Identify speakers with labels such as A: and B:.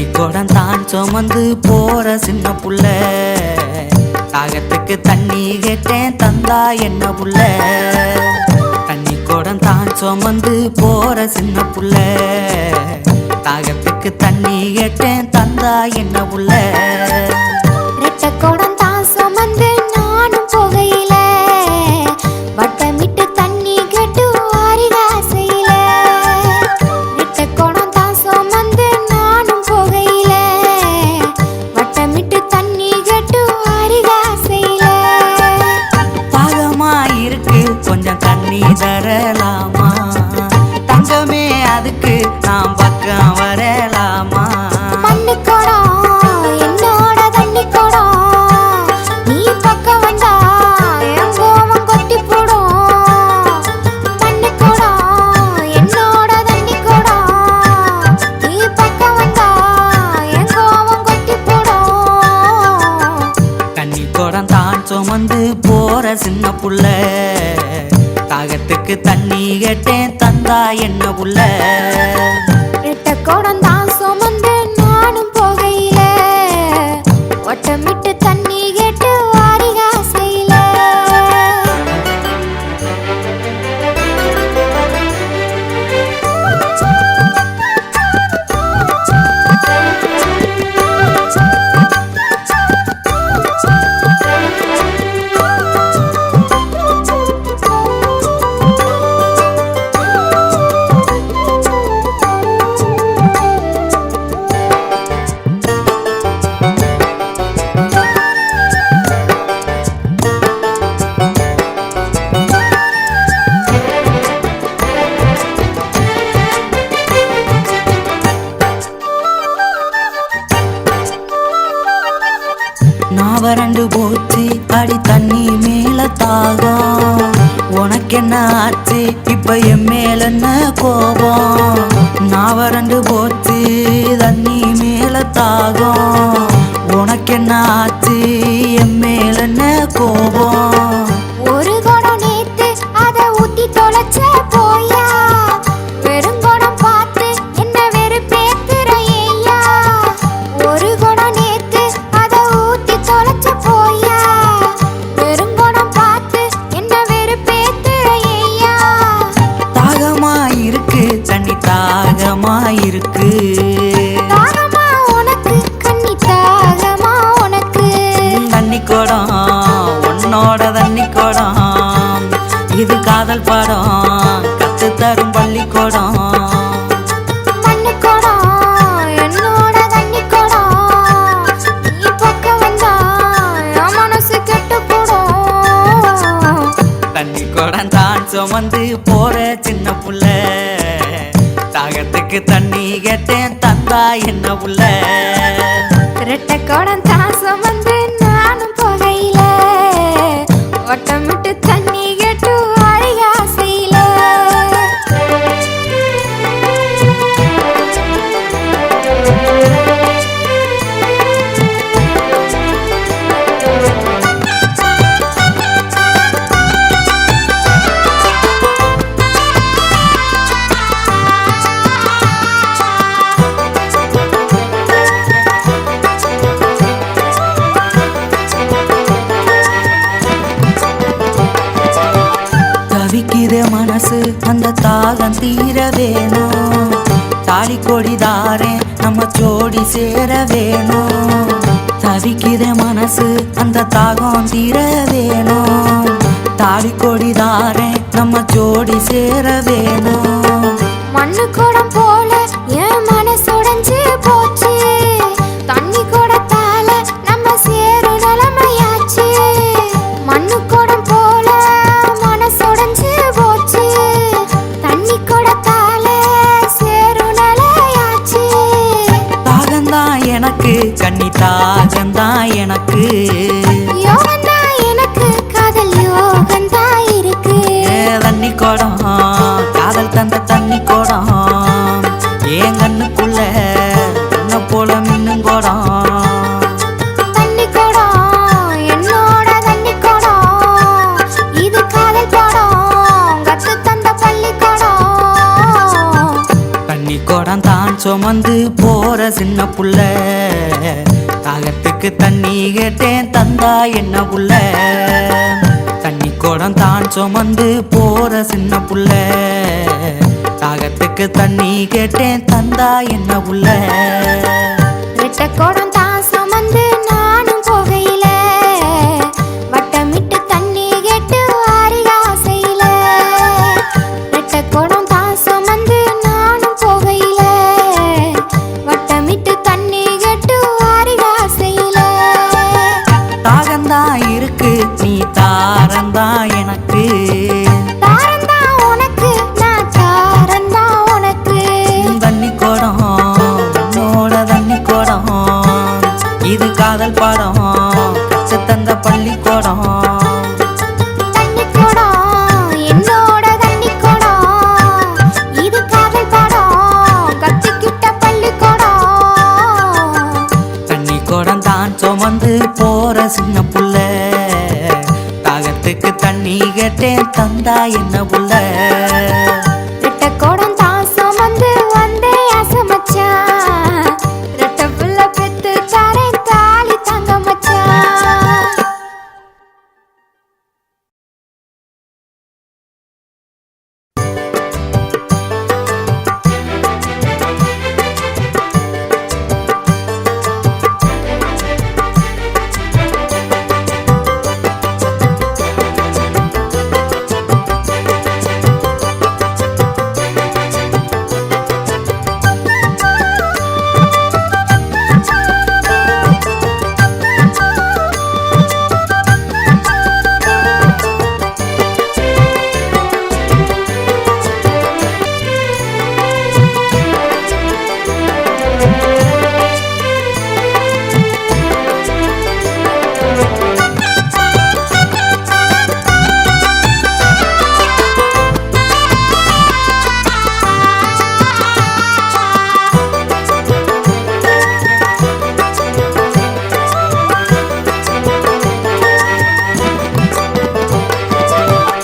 A: தண்ணி குடம் தான் சுமந்து போற சின்ன புள்ள. தாகத்துக்கு தண்ணி கேட்டேன் தந்தா என்ன புள்ள. தண்ணி குடம் தான் சுமந்து போற சின்ன புள்ள. தாகத்துக்கு தண்ணி கேட்டேன் தந்தா என்ன புள்ள.
B: ரெட்ட குடம்
A: சின்ன புள்ள. தாகத்துக்கு தண்ணி கேட்டேன் தந்தா என்ன புள்ள. நான் வறண்டு போச்சு. அடி தண்ணி மேல தாகம். உனக்கு என்ன ஆச்சு? இப்ப என் மேல என்ன கோபம்? நான் வறண்டு போச்சு. தண்ணி மேல தாகம். உனக்கு என்ன ஆச்சு? என் மேல என்ன கோபம்?
B: குடம்
A: தான் சுமந்து போற சின்ன புள்ள. தாகத்துக்கு தண்ணி கேட்டேன் தந்தா என்ன புள்ள
B: ரெட்டை குடம் தான் சுமந்து நானும் போகையில. ஒட்டமிட்டு
A: மனசு அந்த தாகம் தீர வேணும் தாலி கொடி தாரே நம்ம ஜோடி சேர வேணும் தவிக்கிற மனசு அந்த தாகம் தீர வேணும் தாலி கொடி தாரே நம்ம ஜோடி சேர வேணும்
B: மண்ணு கூட போல
A: தாகம்தான் எனக்கு
B: காதல் யோகந்தான் இருக்கு.
A: ஏ தண்ணி குடம் காதல் தந்த தண்ணி குடம் என் கண்ணுக்குள்ள உன்னை போல மின்னும் குடம் தான் சுமந்து போற சின்ன புள்ள. உனக்கு தண்ணி கேட்டேன் தந்தா என்ன புள்ள? தண்ணி குடம் தான் சுமந்து போற சின்ன புள்ள. தாகத்துக்கு தண்ணி கேட்டேன் தந்தா என்ன புள்ள?
B: ரெட்ட குடம் தான்
A: தாரந்தான் எனக்கு. தண்ணி குடம் உன்னோட தண்ணி குடம் இது காதல் பாடம் கச்சு தந்த பள்ளிக்கூடம்.
B: தண்ணி குடம்
A: சுமந்து போற சின்ன புள்ள கேட்டேன் தந்தா என்ன உள்ள?